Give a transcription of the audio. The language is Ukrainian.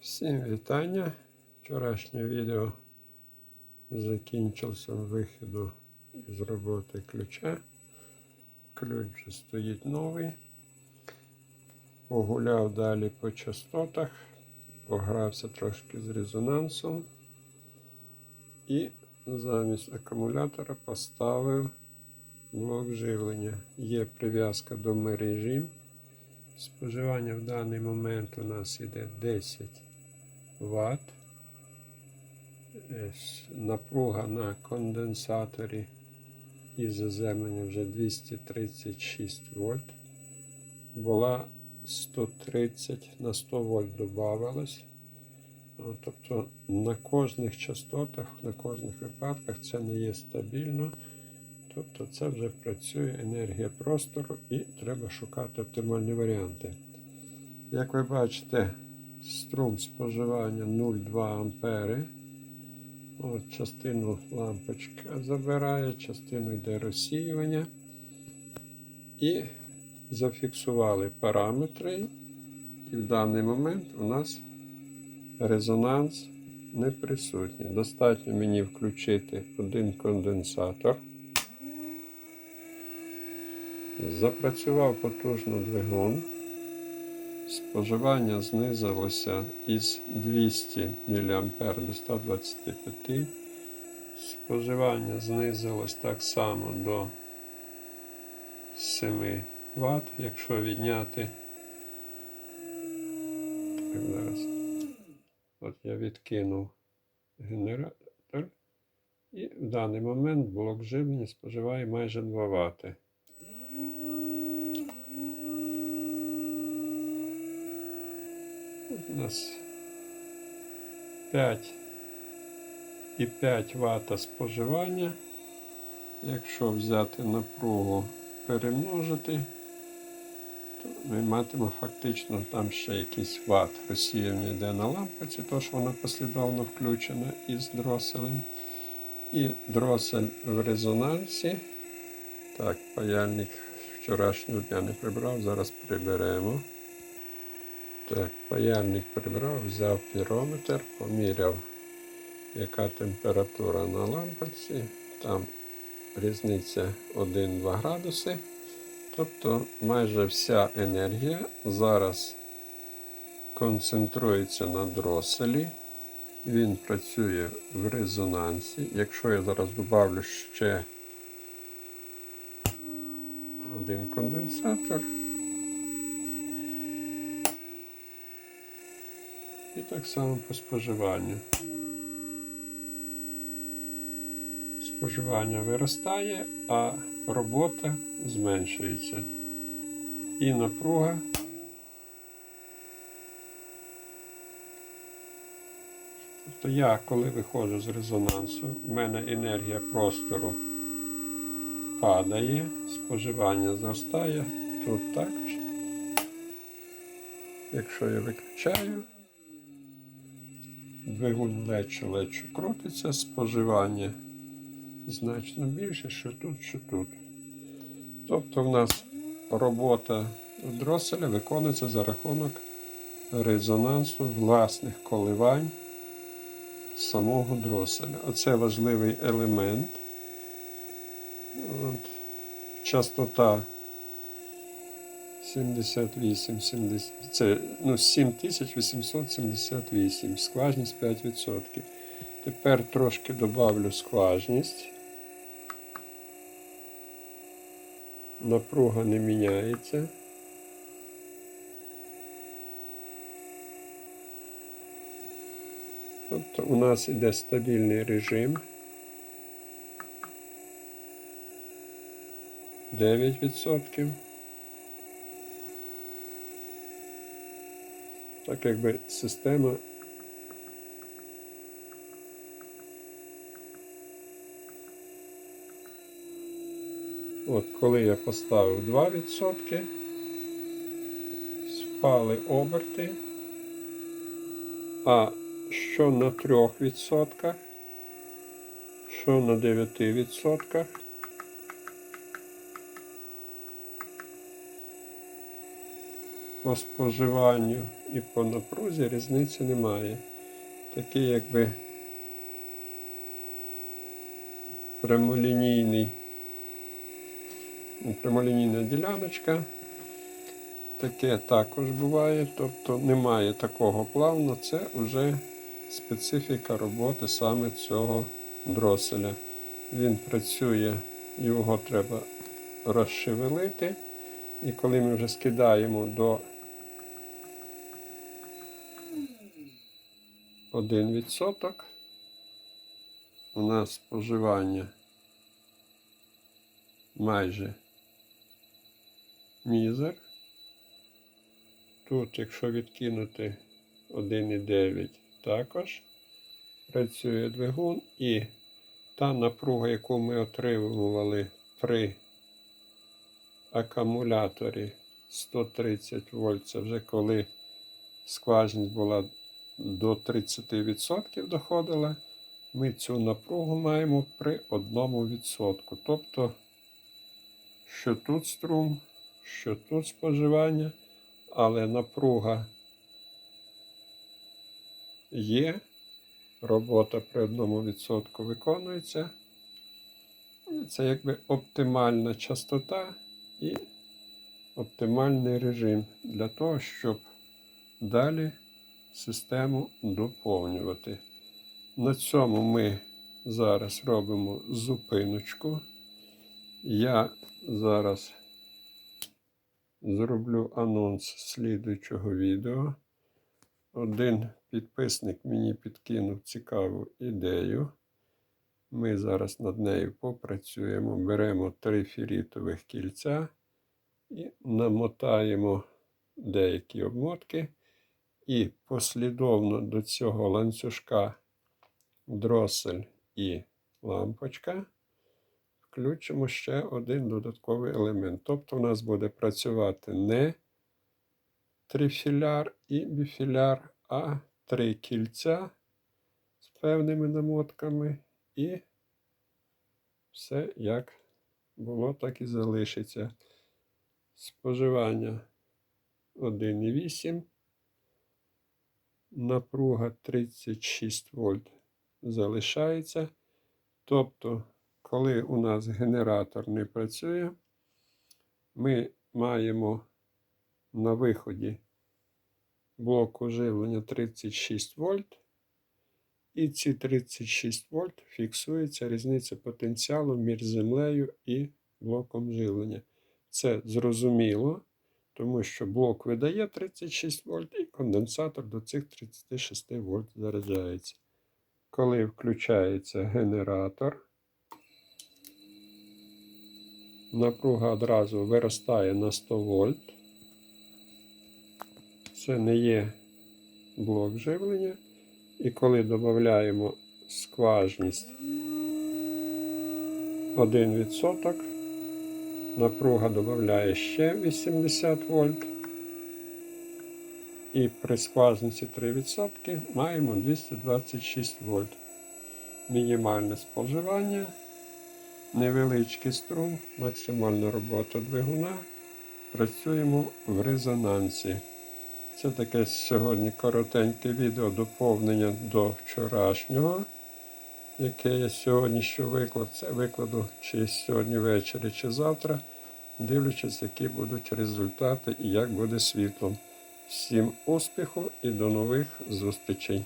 Всім вітання. Вчорашнє відео закінчився вихіду з роботи ключа. Ключ стоїть новий. Погуляв далі по частотах, погрався трошки з резонансом і замість акумулятора поставив блок живлення. Є прив'язка до мережі. Споживання в даний момент у нас іде 10 Вт. Напруга на конденсаторі і заземлення вже 236 вольт. Була 130 на 100 вольт додавалось. Тобто на кожних частотах, на кожних випадках це не є стабільно. Тобто це вже працює енергія простору і треба шукати оптимальні варіанти. Як ви бачите, струм споживання 0,2 ампери. От частину лампочка забирає, частину йде розсіювання. І зафіксували параметри. І в даний момент у нас резонанс не присутній. Достатньо мені включити один конденсатор. Запрацював потужно двигун. Споживання знизилося із 200 мА до 125. Споживання знизилось так само до 7 Вт, якщо відняти. Так, зараз. От я відкинув генератор. І в даний момент блок живлення споживає майже 2 Вт. У нас 5 і 5 Вт споживання. Якщо взяти напругу перемножити, то ми матимемо фактично там ще якийсь ват розсіяння йде на лампочці, тож вона послідовно включена із дроселем. І дросель в резонансі. Так, паяльник вчорашнього дня не прибрав, зараз приберемо. Так, паяльник прибрав, взяв пірометр, поміряв, яка температура на лампочці. Там різниця 1-2 градуси. Тобто майже вся енергія зараз концентрується на дроселі. Він працює в резонансі. Якщо я зараз додавлю ще один конденсатор. І так само по споживанню. Споживання виростає, а робота зменшується. І напруга Тобто я, коли виходжу з резонансу, в мене енергія простору падає, споживання зростає, тут також. Якщо я виключаю, двигун лечо-лечо крутиться, споживання значно більше, що тут, що тут. Тобто в нас робота дроселя виконується за рахунок резонансу власних коливань самого дроселя. Оце важливий елемент. От. Частота 78, 70, це ну, 7878, скважність 5%. Тепер трошки добавлю скважність. Напруга не міняється. Тобто у нас іде стабільний режим. 9%. Так якби система. От коли я поставив 2%, спали оберти, а що на 3%, що на 9%, по споживанню і по напрузі різниці немає. Такий якби прямолінійний, прямолінійна діляночка. Таке також буває, тобто немає такого плавно, це вже специфіка роботи саме цього дроселя. Він працює, його треба розшевелити. І коли ми вже скидаємо до 1%, у нас споживання майже мізер. Тут, якщо відкинути 1,9, також працює двигун і та напруга, яку ми отримували при акумуляторі 130 вольт, це вже коли скважність була до 30% доходила, ми цю напругу маємо при 1%. Тобто, що тут струм, що тут споживання, але напруга є, робота при 1% виконується. Це якби оптимальна частота і оптимальний режим для того, щоб далі систему доповнювати. На цьому ми зараз робимо зупиночку. Я зараз зроблю анонс слідуючого відео. Один підписник мені підкинув цікаву ідею. Ми зараз над нею попрацюємо, беремо три фірітових кільця і намотаємо деякі обмотки. І послідовно до цього ланцюжка дросель і лампочка включимо ще один додатковий елемент. Тобто у нас буде працювати не трифіляр і біфіляр, а три кільця з певними намотками. І все як було, так і залишиться. Споживання 1,8. Напруга 36 вольт залишається. Тобто, коли у нас генератор не працює, ми маємо на виході блоку живлення 36 вольт. І ці 36 вольт фіксується різниця потенціалу між землею і блоком живлення. Це зрозуміло, тому що блок видає 36 вольт і конденсатор до цих 36 вольт заряджається. Коли включається генератор, напруга одразу виростає на 100 вольт. Це не є блок живлення. І коли додаємо скважність 1%, напруга додає ще 80 вольт. І при скважності 3% маємо 226 вольт. Мінімальне споживання, невеличкий струм, максимальна робота двигуна. Працюємо в резонансі. Це таке сьогодні коротеньке відео доповнення до вчорашнього, яке я сьогодні що виклад, це викладу чи сьогодні ввечері, чи завтра, дивлячись, які будуть результати і як буде світло. Всім успіху і до нових зустрічей!